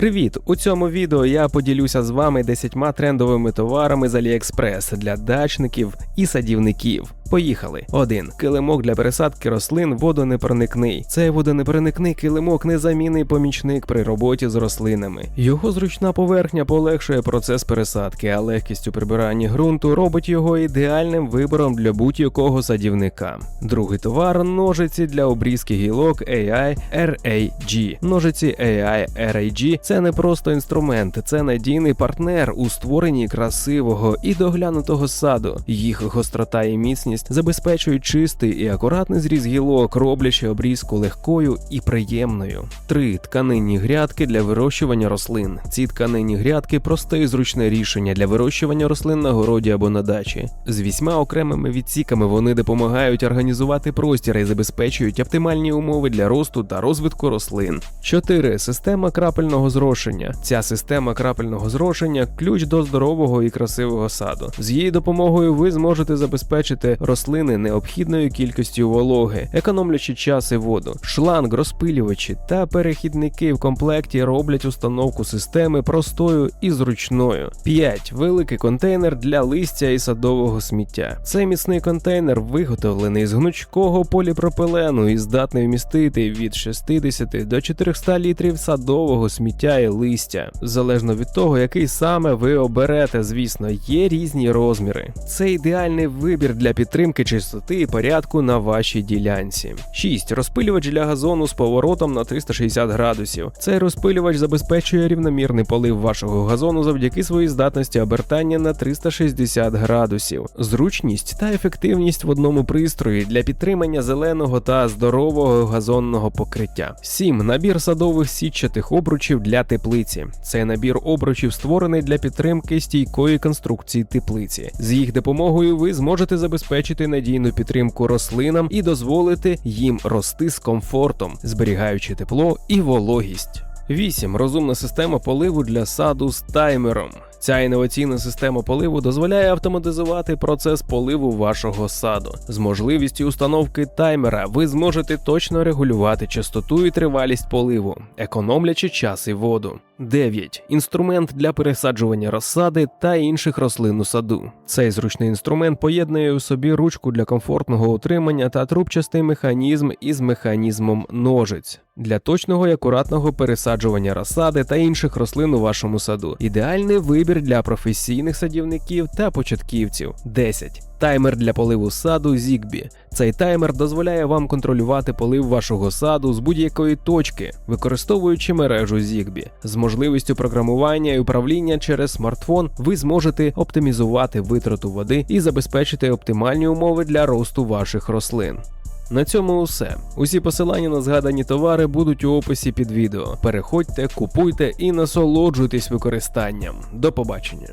Привіт! У цьому відео я поділюся з вами 10 трендовими товарами з AliExpress для дачників і садівників. Поїхали. 1. Килимок для пересадки рослин водонепроникний. Цей водонепроникний килимок незамінний помічник при роботі з рослинами. Його зручна поверхня полегшує процес пересадки, а легкість у прибиранні ґрунту робить його ідеальним вибором для будь-якого садівника. Другий товар ножиці для обрізки гілок AI RAG. Ножиці AI RAG – це не просто інструмент, це надійний партнер у створенні красивого і доглянутого саду. Їх гострота і міцність забезпечують чистий і акуратний зріз гілок, роблячи обрізку легкою і приємною. 3. тканинні грядки для вирощування рослин. Ці тканинні грядки просте і зручне рішення для вирощування рослин на городі або на дачі. З вісьма окремими відсіками вони допомагають організувати простір і забезпечують оптимальні умови для росту та розвитку рослин. 4. Система крапельного зрошення. Ця система крапельного зрошення ключ до здорового і красивого саду. З її допомогою ви зможете забезпечити рослини необхідною кількістю вологи, економлячи час і воду. Шланг, розпилювачі та перехідники в комплекті роблять установку системи простою і зручною. 5. Великий контейнер для листя і садового сміття. Цей міцний контейнер виготовлений з гнучкого поліпропилену і здатний вмістити від 60 до 400 літрів садового сміття і листя. Залежно від того, який саме ви оберете, звісно, є різні розміри. Це ідеальний вибір для підтримки чистоти і порядку на вашій ділянці. 6. Розпилювач для газону з поворотом на 360 градусів. Цей розпилювач забезпечує рівномірний полив вашого газону завдяки своїй здатності обертання на 360 градусів, зручність та ефективність в одному пристрої для підтримання зеленого та здорового газонного покриття. 7. Набір садових сітчатих обручів для теплиці. Цей набір обручів створений для підтримки стійкої конструкції теплиці. З їх допомогою ви зможете забезпечити надійну підтримку рослинам і дозволити їм рости з комфортом, зберігаючи тепло і вологість. 8. Розумна система поливу для саду з таймером. Ця інноваційна система поливу дозволяє автоматизувати процес поливу вашого саду. З можливістю установки таймера ви зможете точно регулювати частоту і тривалість поливу, економлячи час і воду. 9. Інструмент для пересаджування розсади та інших рослин у саду. Цей зручний інструмент поєднує у собі ручку для комфортного утримання та трубчастий механізм із механізмом ножиць для точного і акуратного пересаджування розсади та інших рослин у вашому саду. Ідеальний вибір для професійних садівників та початківців. 10. Таймер для поливу саду Zigbee. Цей таймер дозволяє вам контролювати полив вашого саду з будь-якої точки, використовуючи мережу Zigbee. З можливістю програмування і управління через смартфон ви зможете оптимізувати витрату води і забезпечити оптимальні умови для росту ваших рослин. На цьому усе. Усі посилання на згадані товари будуть у описі під відео. Переходьте, купуйте і насолоджуйтесь використанням. До побачення.